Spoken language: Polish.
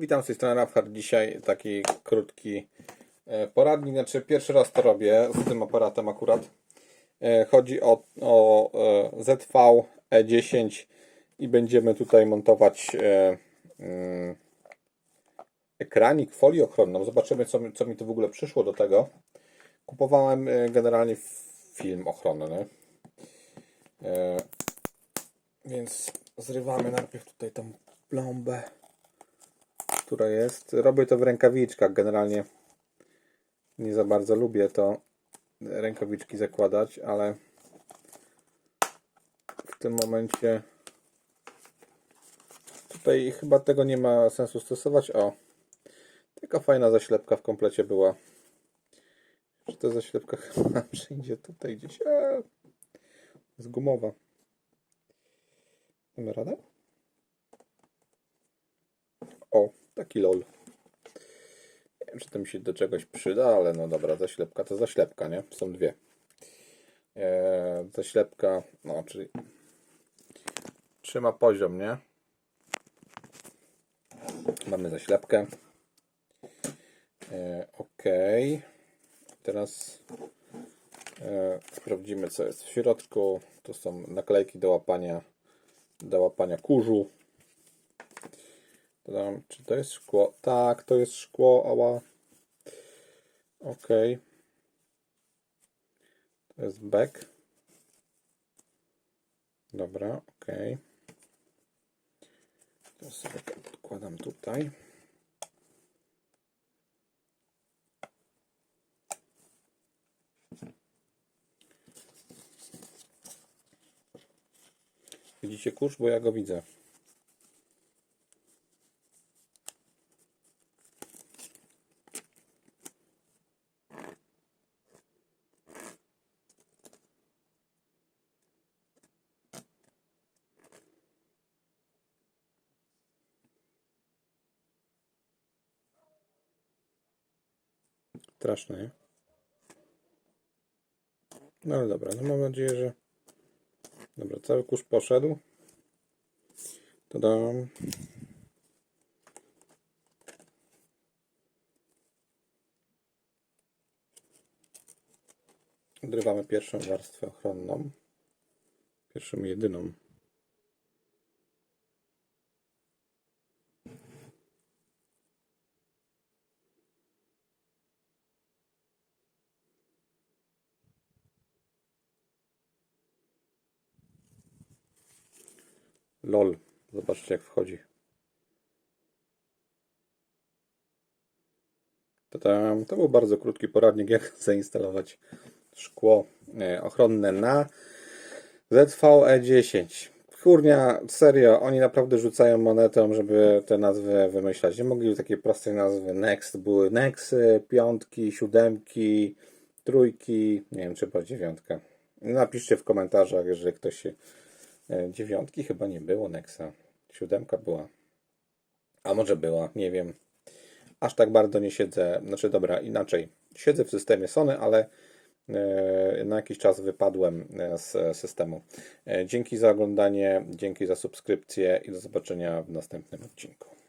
Witam z tej strony Rafhard. Dzisiaj taki krótki e, poradnik. Znaczy pierwszy raz to robię z tym aparatem akurat. E, Chodzi o, o e, ZV E10 i będziemy tutaj montować mm, ekranik, folię ochronną. Zobaczymy co, mi- co mi tu w ogóle przyszło do tego. Kupowałem generalnie film ochronny. Więc zrywamy najpierw tutaj tą plombę która jest. Robię to w rękawiczkach. Generalnie nie za bardzo lubię to rękawiczki zakładać, ale w tym momencie tutaj chyba tego nie ma sensu stosować. O, taka fajna zaślepka w komplecie była. Czy ta zaślepka chyba przyjdzie tutaj gdzieś? Eee, jest gumowa. Mamy radę? O, taki lol. Nie wiem, czy to mi się do czegoś przyda, ale no dobra, zaślepka to zaślepka, nie? Są dwie. Eee, zaślepka, no, czyli trzyma poziom, nie? Mamy zaślepkę. Eee, ok. Teraz e, sprawdzimy, co jest w środku. Tu są naklejki do łapania, do łapania kurzu. Dodam, czy to jest szkło? Tak, to jest szkło, ała. Ok. To jest back. Dobra, ok. To sobie podkładam tutaj. Widzicie kurz, bo ja go widzę. Straszne, nie? No ale dobra, no mam nadzieję, że... Dobra, cały kurz poszedł. Dodam. Odrywamy pierwszą warstwę ochronną. Pierwszą jedyną. LOL. Zobaczcie jak wchodzi. To był bardzo krótki poradnik, jak zainstalować szkło e, ochronne na ZVE10. Kurnia, serio, oni naprawdę rzucają monetą, żeby te nazwy wymyślać. Nie mogli takiej prostej nazwy Next. Były Nexy, piątki, siódemki, trójki, nie wiem czy była dziewiątka. Napiszcie w komentarzach, jeżeli ktoś się Dziewiątki chyba nie było Nexa. Siódemka była. A może była, nie wiem. Aż tak bardzo nie siedzę. Znaczy, dobra, inaczej. Siedzę w systemie Sony, ale e, na jakiś czas wypadłem e, z systemu. E, Dzięki za oglądanie, dzięki za subskrypcję i do zobaczenia w następnym odcinku.